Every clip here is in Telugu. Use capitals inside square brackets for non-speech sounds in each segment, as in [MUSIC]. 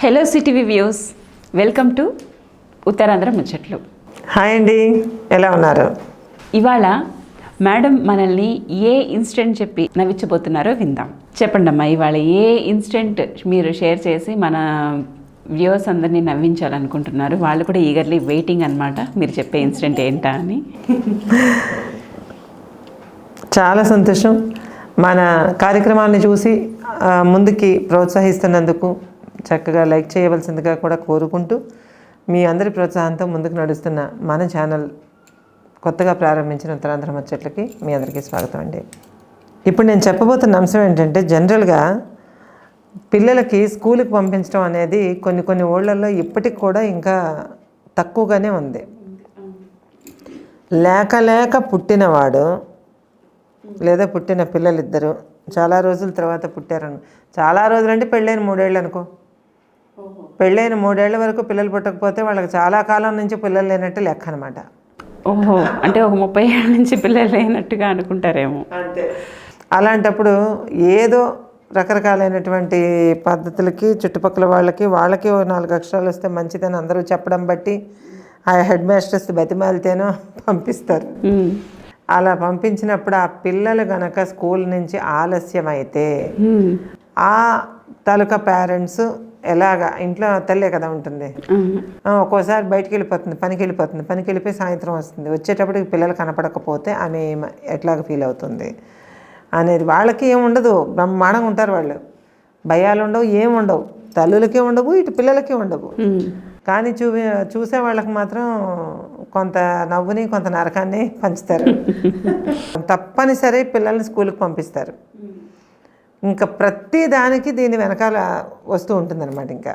Hello CTV views welcome to Uttarandhra ముచ్చట్లు హాయ్ అండి ఎలా ఉన్నారు? ఇవాళ మేడం మనల్ని ఏ ఇన్సిడెంట్ చెప్పి నవ్వించబోతున్నారో విందాం. చెప్పండి అమ్మా ఇవాళ ఏ ఇన్సిడెంట్ మీరు షేర్ చేసి మన వ్యూవర్స్ అందరినీ నవ్వించాలనుకుంటున్నారు? వాళ్ళు కూడా ఈగర్లీ వెయిటింగ్ అన్నమాట. మీరు చెప్పే ఇన్సిడెంట్ ఏంటా అని. చాలా సంతోషం. మన కార్యక్రమాన్ని చూసి ముందుకి ప్రోత్సహిస్తున్నందుకు చక్కగా లైక్ చేయవలసిందిగా కూడా కోరుకుంటూ మీ అందరి ప్రోత్సాహంతో ముందుకు నడుస్తున్న మన ఛానల్ కొత్తగా ప్రారంభించిన ఉత్తరాంధ్ర ముచ్చట్లకి మీ అందరికీ స్వాగతం అండి. ఇప్పుడు నేను చెప్పబోతున్న అంశం ఏంటంటే జనరల్గా పిల్లలకి స్కూల్కి పంపించడం అనేది కొన్ని కొన్ని ఊళ్ళల్లో ఇప్పటికి కూడా ఇంకా తక్కువగానే ఉంది. లేక లేక పుట్టినవాడు లేదా పుట్టిన పిల్లలిద్దరు చాలా రోజుల తర్వాత పుట్టారను చాలా రోజులంటే పెళ్ళైన మూడేళ్ళు అనుకో పెళ్ళైన మూడేళ్ళ వరకు పిల్లలు పుట్టకపోతే వాళ్ళకి చాలా కాలం నుంచి పిల్లలు లేనట్టు లెక్క అనమాట ఓహో అంటే ఒక ముప్పై ఏళ్ళ నుంచి పిల్లలు లేనట్టుగా అనుకుంటారేమో. అంతే. అలాంటప్పుడు ఏదో రకరకాలైనటువంటి పద్ధతులకి చుట్టుపక్కల వాళ్ళకి వాళ్ళకి ఓ నాలుగు అక్షరాలు వస్తే మంచిదని అందరూ చెప్పడం బట్టి ఆ హెడ్ మాస్టర్స్ బతిమాలితేనో పంపిస్తారు. అలా పంపించినప్పుడు ఆ పిల్లలు గనక స్కూల్ నుంచి ఆలస్యం అయితే ఉమ్. ఆ తాలూకా పేరెంట్స్ ఎలాగా? ఇంట్లో తల్లే కదా ఉంటుంది. ఒక్కోసారి బయటికి వెళ్ళిపోతుంది పనికి వెళ్ళిపోతుంది పనికి వెళ్ళిపోయి సాయంత్రం వస్తుంది. వచ్చేటప్పటికి పిల్లలు కనపడకపోతే ఆమె ఎట్లాగ ఫీల్ అవుతుంది? అనేది వాళ్ళకి ఏం ఉండదు. బ్రహ్మాండంగా ఉంటారు వాళ్ళు. భయాలు ఉండవు ఏం ఉండవు. తల్లులకి ఉండవు ఇటు పిల్లలకి ఉండవు. కానీ చూ చూసే వాళ్ళకి మాత్రం కొంత నవ్వుని కొంత నరకాన్ని పంచుతారు. [LAUGHS] తప్పనిసరి పిల్లల్ని స్కూల్కి పంపిస్తారు. ఇంకా ప్రతి దానికి దీని వెనకాల వస్తూ ఉంటుందన్నమాట ఇంకా.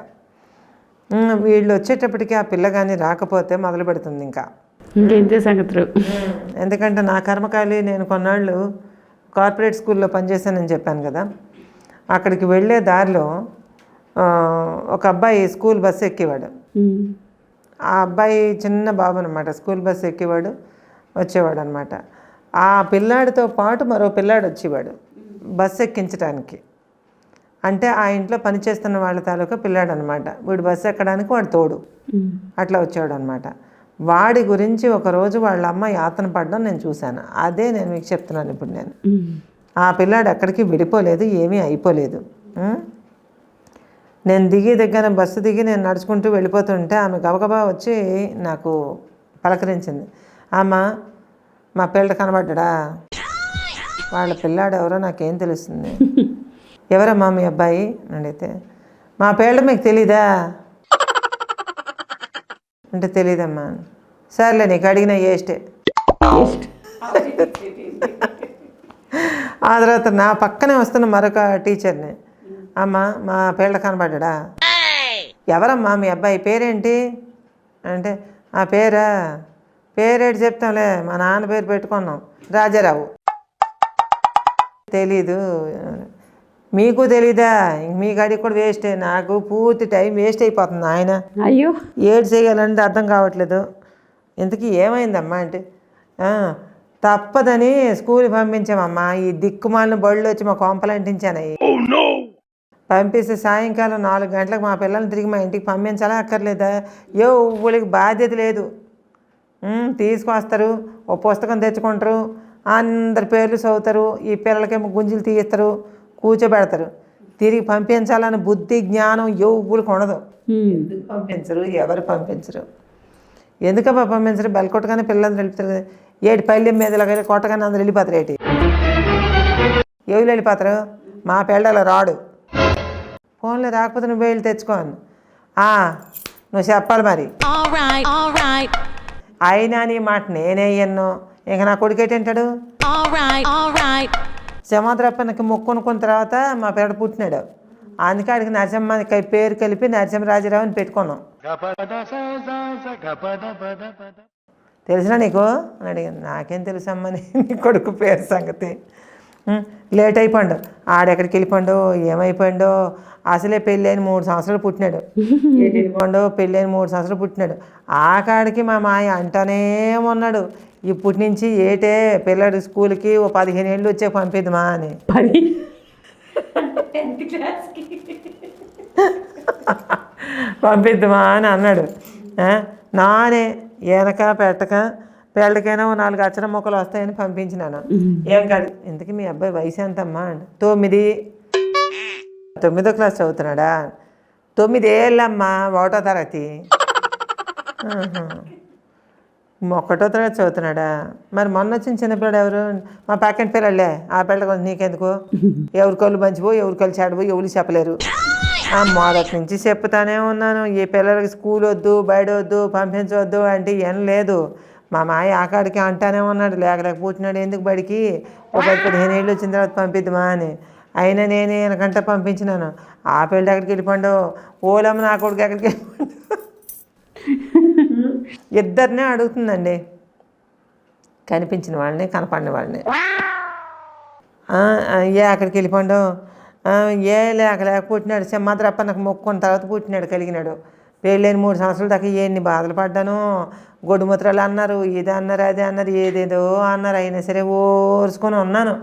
వీళ్ళు వచ్చేటప్పటికి ఆ పిల్ల కానీ రాకపోతే మొదలు పెడుతుంది ఇంకా. ఇంకేంతే సంగతులు? ఎందుకంటే నా కర్మకాలి నేను కొన్నాళ్ళు కార్పొరేట్ స్కూల్లో పనిచేశానని చెప్పాను కదా. అక్కడికి వెళ్ళే దారిలో ఒక అబ్బాయి స్కూల్ బస్సు ఎక్కేవాడు. ఆ అబ్బాయి చిన్న బాబు అనమాట స్కూల్ బస్సు ఎక్కేవాడు వచ్చేవాడు అనమాట ఆ పిల్లాడితో పాటు మరో పిల్లాడు వచ్చేవాడు. బస్సు ఎక్కించడానికి అంటే ఆ ఇంట్లో పనిచేస్తున్న వాళ్ళ తాలూకా పిల్లాడు అనమాట వీడు బస్సు ఎక్కడానికి వాడు తోడు. అట్లా వచ్చాడు అనమాట వాడి గురించి ఒకరోజు వాళ్ళ అమ్మ యాతన పడడం నేను చూశాను. అదే నేను మీకు చెప్తున్నాను ఇప్పుడు నేను. ఆ పిల్లాడు ఎక్కడికి విడిపోలేదు ఏమీ అయిపోలేదు? నేను దిగి దగ్గర బస్సు దిగి నేను నడుచుకుంటూ వెళ్ళిపోతుంటే ఆమె గబగబా వచ్చి నాకు పలకరించింది. అమ్మ మా పిల్లడు కనబడ్డా వాళ్ళ పిల్లాడు ఎవరో నాకేం తెలుస్తుంది? ఎవరమ్మా మీ అబ్బాయి? అని అడిగితే మా పేళ్ళ మీకు తెలీదా? అంటే తెలీదమ్మా సర్లే నీకు అడిగిన ఏస్టే ఆ తర్వాత నా పక్కనే వస్తున్న మరొక టీచర్ని అమ్మ మా పేళ్ళ కనబడ్డా ఎవరమ్మా మీ అబ్బాయి పేరేంటి? అంటే ఆ పేరా? పేరేంటి చెప్తాంలే మా నాన్న పేరు పెట్టుకున్నాం రాజారావు. తెలీదు. మీకు తెలీదా? ఇంక మీ గడికి కూడా వేస్టే నాకు పూర్తి టైం వేస్ట్ అయిపోతుంది ఆయన అయ్యో. ఏడు చేయాలంటే అర్థం కావట్లేదు. ఇంతకీ ఏమైందమ్మా అంటే? "ఆ, తప్పదని స్కూల్ పంపించామమ్మా. ఈ దిక్కుమాలిన బళ్ళు వచ్చి మా కొంపలు అంటించానయ్యి పంపిస్తే సాయంకాలం నాలుగు గంటలకు మా పిల్లల్ని తిరిగి మా ఇంటికి పంపించాలా అక్కర్లేదా? ఏ ఊళ్ళకి బాధ్యత లేదు. తీసుకొస్తారు. ఓ పుస్తకం తెచ్చుకుంటారు. అందరి పేర్లు చదువుతారు ఈ పిల్లలకేమో గుంజులు తీయిస్తారు కూర్చోబెడతారు. తిరిగి పంపించాలని బుద్ధి జ్ఞానం ఎవ్వులకు ఉండదు. ఎందుకు పంపించరు? ఎవరు పంపించరు? ఎందుకబ్బా పంపించరు? బెల్ కొట్టగానే పిల్లలు వెళ్తారు కదా. ఏటి పల్లెం మీద ఇలాగ కొట్టగానే అందరు వెళ్ళిపోతారు ఏటి? ఎవరు వెళ్ళిపోతారు? మా పిల్లలు రాడు. ఫోన్లో రాకపోతే నువ్వు వెళ్ళి తెచ్చుకోను నువ్వు చెప్పాలి మరి. అయినా నీ మాట నేనే అయ్యను ఇంక నా కొడుకు ఏంటంటాడు all right, all right. సముద్రప్పనికి మొక్కునుకున్న తర్వాత మా పిల్లడు పుట్టినాడు. అందుకే ఆడికి నరసింహ పేరు కలిపి నరసింహరాజరావు అని పెట్టుకున్నాం. తెలిసినా నీకు? అని అడిగాను నాకేం తెలుసమ్మా నీ కొడుకు పేరు సంగతి? లేట్ అయిపోయాడు. ఆడెక్కడికి వెళ్ళిపోయాడు ఏమైపోయాడో అసలే పెళ్ళైన మూడు సంవత్సరాలు పుట్టినాడు. ఎటు వెళ్ళిపోయాడో పెళ్ళైన మూడు సంవత్సరాలు పుట్టినాడు. ఆ కాడికి మా మాయ అంటానే ఉన్నాడు. ఇప్పటి నుంచి ఏటే పిల్లడు స్కూల్కి ఓ పదిహేను ఏళ్ళు వచ్చే పంపిద్దామా అని. పది? పంపిద్దామా అని అన్నాడు. నానే వెనక పెట్టక పెళ్ళకైనా ఓ నాలుగు అచ్చన మొక్కలు వస్తాయని పంపించినాను. ఏం కాదు. ఇంతకీ మీ అబ్బాయి వయసు ఎంతమ్మా? తొమ్మిది. తొమ్మిదో క్లాస్ చదువుతున్నాడా? తొమ్మిది ఏళ్ళమ్మా ఒకటో తరగతి. ఒకటో తరగతి చదువుతున్నాడా? మరి మొన్న వచ్చిన చిన్నపిల్లడు ఎవరు? మా పక్కన పిల్లలే. ఆ పిల్లల కొంచెం నీకెందుకు? ఎవరి కళ్ళు మంచిపో ఎవరి కళ్ళు చెడబో ఎవరు చెప్పలేరు. ఆ మొదటి నుంచి చెప్తానే ఉన్నాను. ఈ పిల్లలకి స్కూల్ వద్దు బయట వద్దు పంపించవద్దు అంటే ఏం లేదు. మా మాయ ఆకాడికి అంటానే ఉన్నాడు లేక పుట్టినాడు ఎందుకు బడికి? ఒక పది పదిహేను ఏళ్ళు వచ్చిన తర్వాత పంపిద్దామా అని. అయినా నేనే వెనకంట పంపించినాను. ఆ పిల్లడు ఎక్కడికి వెళ్ళిపోండు ఓలమ్మ నా కొడుకు ఎక్కడికి వెళ్ళిపోండు ఇద్దరినే అడుగుతుందండి. కనిపించిన వాళ్ళని కనపడిన వాళ్ళని. ఏ అక్కడికి వెళ్ళిపోండు ఏ లేక లేక పుట్టినాడు సింహాద్రప్ప నాకు మొక్కున్న తర్వాత పుట్టినాడు కలిగినాడు. పెళ్ళైన మూడు సంవత్సరాల దాకా ఎన్ని బాధలు పడ్డాను. గొడ్డుముత్రాలు అన్నారు ఇది అన్నారు అది అన్నారు ఏదేదో అన్నారు. అయినా సరే ఓర్చుకొని ఉన్నాను.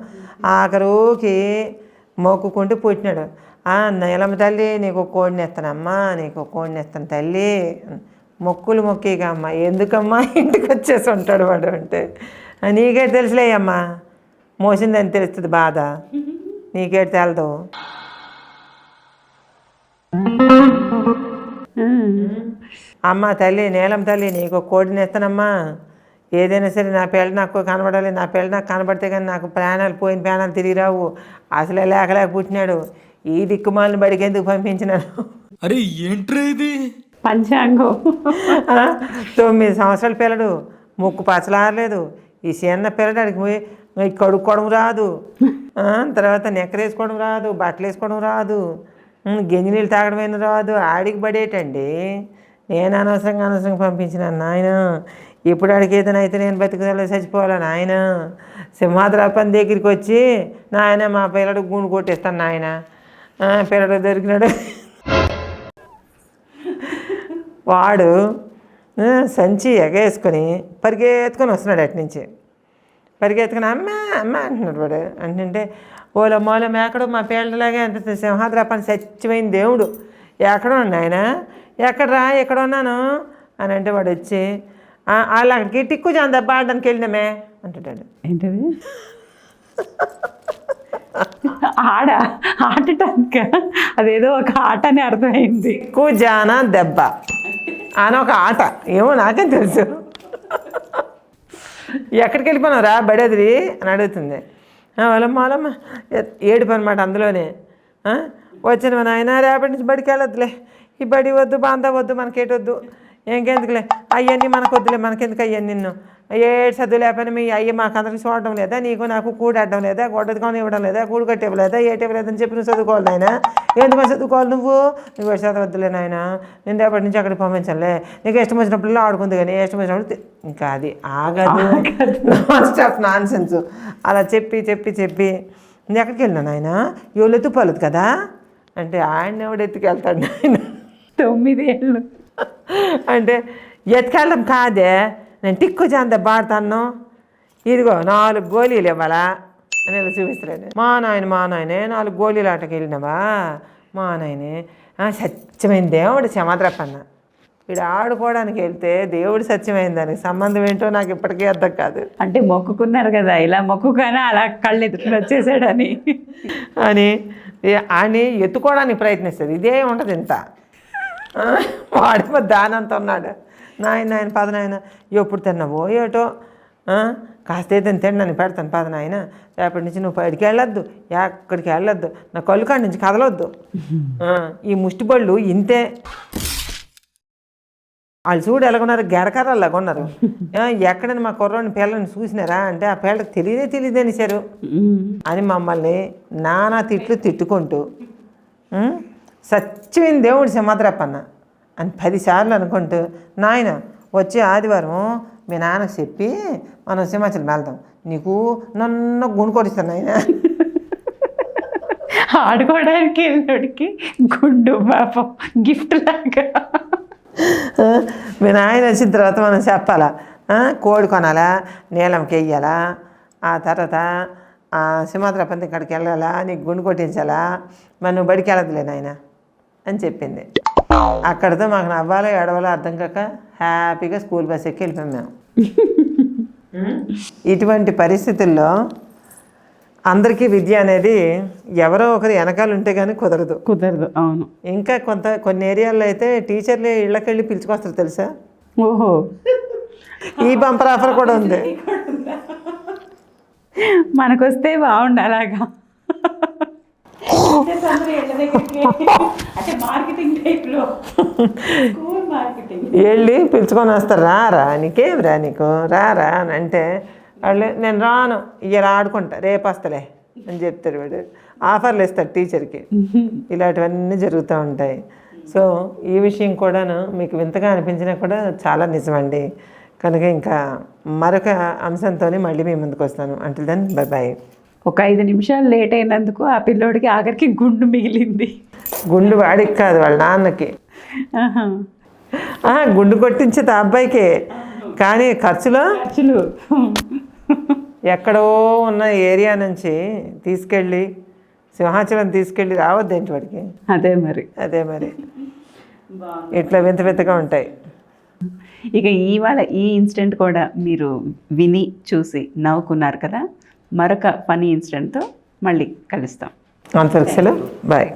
ఆఖరుకి మొక్కుకుంటూ పుట్టినాడు. ఆ నీలమ్మ తల్లి నీకు కోడిని ఎత్తానమ్మా నీకు కోడిని ఎత్తాను తల్లి. మొక్కులు మొక్కేగా అమ్మా. ఎందుకమ్మా ఇంటికి వచ్చేసి ఉంటాడు వాడు అంటే? "ఆ, నీకే తెలుసులే అమ్మా. మోసిందని తెలుస్తుంది బాధ. నీకే తెలదు? అమ్మ తల్లి నీలం తల్లి నీకు ఒక కోడిని ఎత్తనమ్మా ఏదైనా సరే నా పిల్ల నాకు కనబడాలి నా పిల్ల నాకు కనబడితే కానీ నాకు ప్రాణాలు పోయిన ప్రాణాలు తిరిగి రావు. అసలే లేక లేక పుట్టినాడు. ఈ దిక్కుమాలను బడికి ఎందుకు పంపించినాను? అరే ఏంట్రా ఇది? పంచాంగం. తొమ్మిది సంవత్సరాల పిల్లడు. ముక్కు పచ్చలారలేదు. ఈ చిన్న పిల్లడానికి పోయి కడుక్కోవడం రాదు. తర్వాత నెక్కరేసుకోవడం రాదు బట్టలు వేసుకోవడం రాదు. గంజి నీళ్ళు తాగడం రాదు. ఆడికి పడేటండి. నేను అనవసరంగా అనవసరంగా పంపించినాను నాయన ఇప్పుడు అడిగేదనైతే అయితే నేను బతికదల చచ్చిపోవాలా నాయన? సింహాద్రాపన్ దగ్గరికి వచ్చి నాయన మా పిల్లడు గుండు కొట్టేస్తాను నాయన. పిల్లడు దొరికినాడు. వాడు సంచి ఎగేసుకొని పరిగెత్తుకొని వస్తున్నాడు అటు నుంచి. పరిగెత్తుకుని అమ్మ అమ్మ అంటున్నాడు వాడు. అంటుంటే ఓలో మోలో ఎక్కడో మా పేళ్ళలాగే అంత సింహాద్రాపని సచ్చిపోయిన దేవుడు ఎక్కడ ఆయన ఎక్కడరా? ఎక్కడ ఉన్నాను? అని అంటే వాడు వచ్చి "ఆ, వాళ్ళు అక్కడికి టిక్కు జాందబ్బా ఆడడానికి వెళ్ళినామే అంటుంటాడు. ఏంటది? ఆడ? ఆడటానిక? అదేదో ఒక ఆట అని అర్థమైంది. టిక్కు జాన దెబ్బ అని ఒక ఆట. ఏమో నాకేం తెలుసు. ఎక్కడికి వెళ్ళిపోయినారా బడేదిరి? అని అడుగుతుంది. "ఆ, వాళ్ళమ్మ వాళ్ళమ్మ ఏడుపు అనమాట అందులోనే. "ఆ, వచ్చిన మన ఆయన రేపటి నుంచి బడికి వెళ్ళొద్దులే. ఈ బడి వద్దు బాంధ వద్దు మనకేటొద్దు. ఇంకెందుకులే? అవన్నీ మనకు వద్దులే మనకెందుకు అయ్యాను నిన్ను? ఏ చదువు లేకపోయినా మీ అయ్యి మాకు అందరికి చూడడం లేదా? నీకు నాకు కూడాడడం లేదా? గొడ్డది కొని ఇవ్వడం లేదా? కూడు కట్టి ఇవ్వలేదా ఏటి ఇవ్వలేదని చెప్పి నువ్వు చదువుకోవాలి నాయన? ఎందుకు చదువుకోవాలి నువ్వు? నువ్వు చదవద్దులే నాయన. నేను రేపటి నుంచి అక్కడికి పంపించాలే నీకు ఇష్టం వచ్చినప్పుడు ఆడుకుంది కానీ ఇష్టం వచ్చినప్పుడు ఇంకా అది ఆగదు. నాన్ స్టాప్ నాన్ సెన్స్ అలా చెప్పి చెప్పి చెప్పి. నేను ఎక్కడికి వెళ్ళినా ఆయన ఎవరు ఎత్తుకోలేదు కదా? అంటే ఆయన ఎవడు ఎత్తుకెళ్తాడు నాయన? తొమ్మిది ఏళ్ళు అంటే ఎత్తుకెళ్ళడం కాదే నేను టిక్కు చాంద బాడతాను ఇదిగో నాలుగు గోళీలు ఇవ్వాలా? అని చూపిస్తున్నాడు మా నాయన మా నాయనే నాలుగు గోళీలు ఆటకి వెళ్ళినావా? మా నాయనే. "ఆ, సత్యమైన దేవుడు చమద్రపన్న వీడు ఆడుకోవడానికి వెళ్తే దేవుడు సత్యమైన దానికి సంబంధం ఏంటో నాకు ఇప్పటికీ అర్థం కాదు. అంటే మొక్కుకున్నారు కదా ఇలా మొక్కుగానే అలా కళ్ళు ఎదురు వచ్చేసాడని. అని అని ఎత్తుకోవడానికి ప్రయత్నిస్తుంది. ఇదే ఉంటుంది ఇంత. వాడేమో దానంత ఉన్నాడు. నాయన నాయన పద నాయన ఎప్పుడు తిన్నావో ఏటో? కాస్త ఏదైనా తిన్నాను పెడతాను పద నాయన రేపటి నుంచి నువ్వు బయటికి వెళ్ళొద్దు ఎక్కడికి వెళ్ళొద్దు నా కళ్ళు కాడి నుంచి కదలొద్దు. ఈ ముష్టి బళ్ళు ఇంతే. వాళ్ళు చూడు ఎలాగున్నారు గెరకర్రలాగా ఉన్నారు. ఎక్కడైనా మా కుర్రోని పిల్లని చూసినారా అంటే ఆ పిల్లకి తెలియదే తెలియదు అనేసారు అని మమ్మల్ని నానా తిట్లు తిట్టుకుంటూ? సత్యమైన దేవుడు సింహద్రప్పన్న అని పదిసార్లు అనుకుంటూ నాయన వచ్చే ఆదివారం మీ నాన్నకి చెప్పి మనం సింహాచలం వెళ్దాం. నీకు నన్ను గుండు కొడిస్తాను నాయన. ఆడుకోవడానికి వెళ్ళినోడికి గుండు పాపం గిఫ్ట్ లాగా. మీ నాయన వచ్చిన తర్వాత మనం చెప్పాలా? కోడి కొనాలా? నీలంకి వెయ్యాలా ఆ తర్వాత ఆ సింహాద్రపంతి ఇక్కడికి వెళ్ళాలా? నీకు గుండు కొట్టించాలా? మరి నువ్వు బడికి వెళ్ళదులే నాయన. అని చెప్పింది. అక్కడితో మాకు నవ్వాలో ఏడవాలో అర్థం కాక హ్యాపీగా స్కూల్ బస్ ఎక్కి వెళ్ళిపోయాం మేము. ఇటువంటి పరిస్థితుల్లో అందరికీ విద్య అనేది ఎవరో ఒకరు వెనకాల ఉంటే కానీ కుదరదు. కుదరదు అవును. ఇంకా కొంత కొన్ని ఏరియాల్లో అయితే టీచర్లు ఇళ్ళకెళ్ళి పిలుచుకొస్తారు తెలుసా? ఓహో. ఈ బంపర్ ఆఫర్ కూడా ఉంది. [LAUGHS] మనకొస్తే బాగుండు అలాగా. వెళ్ళి పిలుచుకొని వస్తారు. రారా? నీకేం రా నీకు? రారా అని అంటే వాళ్ళు నేను రాను ఇలా ఆడుకుంటా రేపు వస్తలే అని చెప్తారు వాడు ఆఫర్లు ఇస్తారు టీచర్కి. ఇలాంటివన్నీ జరుగుతూ ఉంటాయి. సో ఈ విషయం కూడాను మీకు వింతగా అనిపించినా కూడా చాలా నిజమండి. కనుక ఇంకా మరొక అంశంతో మళ్ళీ మీ ముందుకు వస్తాను. అంటే దెన్ బై బాయ్ ఒక ఐదు నిమిషాలు లేట్ అయినందుకు ఆ పిల్లోడికి ఆఖరికి గుండు మిగిలింది. గుండు వాడికి కాదు వాళ్ళ నాన్నకి. గుండు కొట్టించేది ఆ అబ్బాయికే. కానీ ఖర్చులో? ఖర్చులు. ఎక్కడో ఉన్న ఏరియా నుంచి తీసుకెళ్ళి సింహాచలం తీసుకెళ్ళి రావద్దేంటి వాడికి? అదే మరి. అదే మరి. ఇట్లా వింత వింతగా ఉంటాయి. ఇక ఇవాళ ఈ ఇన్సిడెంట్ కూడా మీరు విని చూసి నవ్వుకున్నారు కదా? మరొక ఫనీ ఇన్సిడెంట్తో మళ్ళీ కలుస్తాం. అంతవరకు బాయ్.